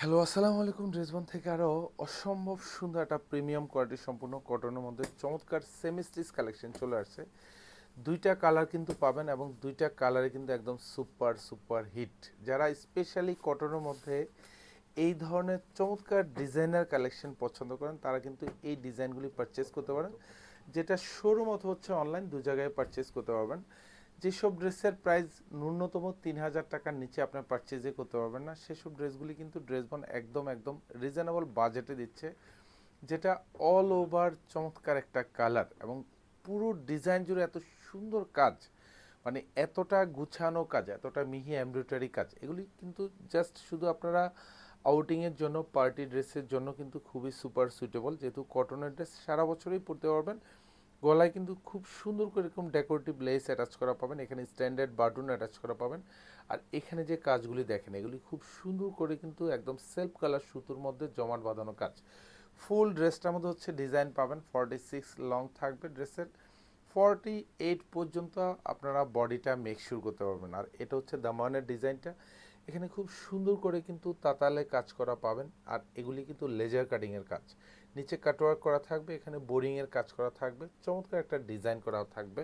Hello, আসসালামু আলাইকুম। ড্রেসবন থেকে আরও অসম্ভব সুন্দর একটা প্রিমিয়াম কোয়ালিটি সম্পূর্ণ কটনের মধ্যে চমৎকার সেমি স্টিচ কালেকশন চলে আসছে। দুইটা কালার কিন্তু পাবেন এবং দুইটা কালারে কিন্তু একদম সুপার সুপার হিট যারা স্পেশালি কটনের মধ্যে এই ধরনের চমৎকার ডিজাইনার কালেকশন পছন্দ করেন, তারা কিন্তু এই ডিজাইনগুলি পারচেস করতে পারেন, যেটা শোরুম অথবা হচ্ছে অনলাইন দু জায়গায় পারচেস করতে পারবেন। যেসব ড্রেসের প্রাইস ন্যূনতম তিন হাজার টাকার নিচে আপনার পারচেজে করতে পারবেন না, সেসব ড্রেসগুলি কিন্তু ড্রেসবন একদম একদম রিজনেবল বাজেটে দিচ্ছে, যেটা অল ওভার চমৎকার একটা কালার এবং পুরো ডিজাইন জুড়ে এত সুন্দর কাজ মানে এতটা গুছানো কাজ, এতটা মিহি এমব্রয়ডারি কাজ, এগুলি কিন্তু জাস্ট শুধু আপনারা আউটিংয়ের জন্য পার্টি ড্রেসের জন্য কিন্তু খুবই সুপার সুইটেবল যেহেতু কটনের ড্রেস সারা বছরই পরতে পারবেন। গলায় কিন্তু খুব সুন্দর করে এরকম ডেকোরেটিভ লেস অ্যাটাচ করা পাবেন, এখানে স্ট্যান্ডার্ড বাটন অ্যাটাচ করা পাবেন। আর এখানে যে কাজগুলি দেখেন, এগুলি খুব সুন্দর করে কিন্তু একদম সেলফ কালার সুতোর মধ্যে জমাট বাঁধানো কাজ। ফুল ড্রেসটার মধ্যে হচ্ছে ডিজাইন পাবেন ফর্টি সিক্স লং থাকবে ড্রেসের ফর্টি এইট পর্যন্ত আপনারা বডিটা মেকশিওর করতে পারবেন। আর এটা হচ্ছে দামানের ডিজাইনটা এখানে খুব সুন্দর করে কিন্তু তাতালে কাজ করা পাবেন। আর এগুলি কিন্তু লেজার কাটিংয়ের কাজ। নিচে কাটওয়ার্ক করা থাকবে এখানে বোরিংয়ের কাজ করা থাকবে চমৎকার একটা ডিজাইন করা থাকবে।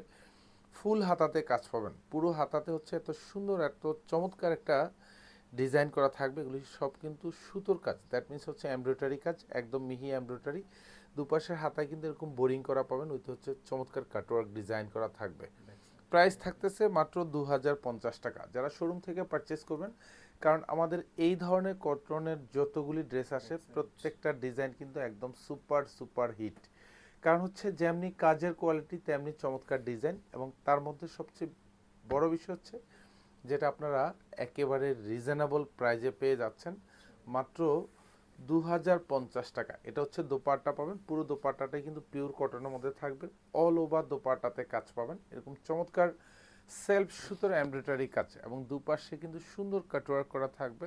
ফুল হাতাতে কাজ পাবেন পুরো হাতাতে হচ্ছে এত সুন্দর এত চমৎকার একটা ডিজাইন করা থাকবে এগুলি সব কিন্তু সুতোর কাজ দ্যাট মিনস হচ্ছে এমব্রয়ডারি কাজ একদম মিহি এমব্রয়ডারি দুপাশের হাতায় কিন্তু এরকম বোরিং করা পাবেন ওইতে হচ্ছে চমৎকার কাটওয়ার্ক ডিজাইন করা থাকবে। প্রাইস থাকতেছে মাত্র দু হাজার পঞ্চাশ টাকা যারা শোরুম থেকে পারচেস করবেন কারণ আমাদের এই ধরনের কটনের যতগুলি ড্রেস আসে প্রত্যেকটা ডিজাইন কিন্তু একদম সুপার সুপার হিট কারণ হচ্ছে যেমনি কাজের কোয়ালিটি তেমনি চমৎকার ডিজাইন এবং তার মধ্যে সবচেয়ে বড় বিষয় হচ্ছে যেটা আপনারা একেবারে রিজনেবল প্রাইজে পেয়ে যাচ্ছেন মাত্র দু হাজার পঞ্চাশ টাকা। এটা হচ্ছে দোপাট্টা পাবেন পুরো দোপাট্টাটাই কিন্তু পিওর কটনের মধ্যে থাকবে অল ওভার দোপাট্টাতে কাজ পাবেন। এরকম চমৎকার সেলফ সুতোর এমব্রয়ডারি কাজ এবং দুপাশে কিন্তু সুন্দর কাটওয়ার্ক করা থাকবে।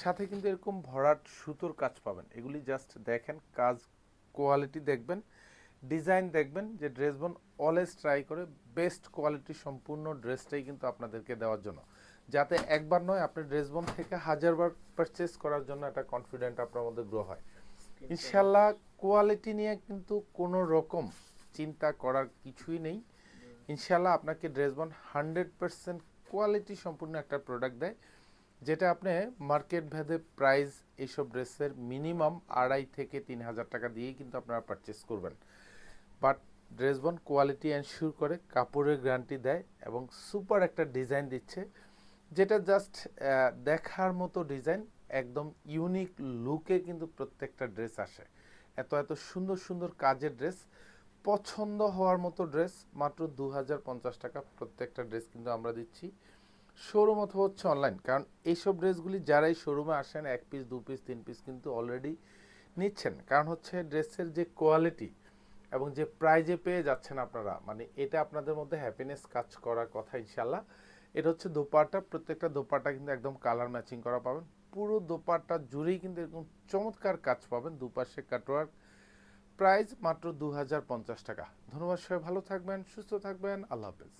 সাথে কিন্তু এরকম ভরাট সুতোর কাজ পাবেন। এগুলি জাস্ট দেখেন কাজ কোয়ালিটি দেখবেন ডিজাইন দেখবেন যে ড্রেসবন অলওয়েজ ট্রাই করে বেস্ট কোয়ালিটি সম্পূর্ণ ড্রেসটাই কিন্তু আপনাদেরকে দেওয়ার জন্য। যাতে একবার নয় আপনি ড্রেস বোন থেকে হাজারবার পারচেস করার জন্য একটা কনফিডেন্ট আপনার মধ্যে গ্রো হয়। ইনশাল্লাহ কোয়ালিটি নিয়ে কিন্তু কোনো রকম চিন্তা করার কিছুই নেই। ইনশাল্লাহ আপনাকে ড্রেসবন হান্ড্রেড পার্সেন্ট কোয়ালিটি সম্পূর্ণ একটা প্রোডাক্ট দেয়, যেটা আপনি মার্কেট ভেদে প্রাইস এইসব ড্রেসের মিনিমাম আড়াই থেকে তিন হাজার টাকা দিয়েই কিন্তু আপনারা পারচেস করবেন। বাট ড্রেসবন কোয়ালিটি এনশিওর করে, কাপড়ের গ্যারান্টি দেয় এবং সুপার একটা ডিজাইন দিচ্ছে, যেটা জাস্ট দেখার মতো ডিজাইন একদম ইউনিক লুকে কিন্তু প্রত্যেকটা ড্রেস আসে। এত এত সুন্দর সুন্দর কাজের ড্রেস পছন্দ হওয়ার মতো ড্রেস মাত্র দু হাজার পঞ্চাশ টাকা প্রত্যেকটা ড্রেস কিন্তু আমরা দিচ্ছি। শোরুম অথবা হচ্ছে অনলাইন কারণ এইসব ড্রেসগুলি যারাই শোরুমে আসেন, এক পিস দু পিস তিন পিস কিন্তু অলরেডি নিচ্ছেন। কারণ হচ্ছে ড্রেসের যে কোয়ালিটি এবং যে প্রাইজে পেয়ে যাচ্ছেন আপনারা মানে এটা আপনাদের মধ্যে হ্যাপিনেস কাজ করার কথা ইনশাল্লাহ এটা হচ্ছে দোপাট্টা, প্রত্যেকটা দোপাট্টা কিন্তু একদম কালার ম্যাচিং করা পাবেন। পুরো দোপাট্টা জুড়েই কিন্তু এরকম চমৎকার কাজ পাবেন। দুপাশে কাটওয়ার্ক প্রাইস মাত্র দু হাজার পঞ্চাশ টাকা। ধন্যবাদ সবাই ভালো থাকবেন সুস্থ থাকবেন আল্লাহ হাফেজ।